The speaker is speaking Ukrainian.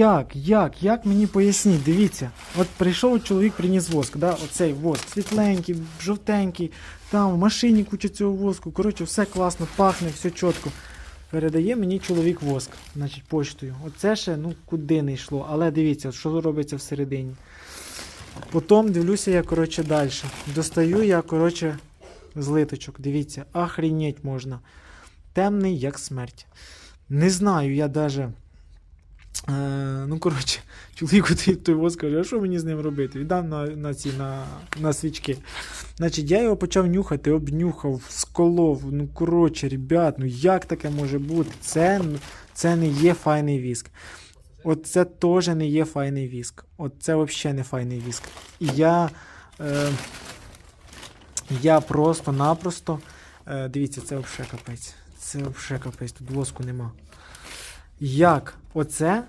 Як, як, як мені поясніть, дивіться, от прийшов чоловік, приніс воск, да, оцей воск, світленький, жовтенький, там в машині куча цього воску, коротше, все класно, пахне, все чітко. Передає мені чоловік воск, значить, почтою. Оце ще, ну, куди не йшло, але дивіться, що робиться всередині. Потім дивлюся я, коротше, далі. Достаю я, коротше, злиточок, дивіться, охренеть можна. Темний, як смерть. Не знаю, я даже. Е, ну, коротше, чоловіку той, той каже, а що мені з ним робити? Віддам на, на, ці, на, на свічки. Значить, я його почав нюхати, обнюхав, сколов. Ну, коротше, ребят, ну як таке може бути? Це, це не є файний віск. Це теж не є файний віск. Це взагалі не файний віск. І я. Е, я просто-напросто. Е, дивіться, це взагалі капець. Це взагалі капець, тут воску нема. Як оце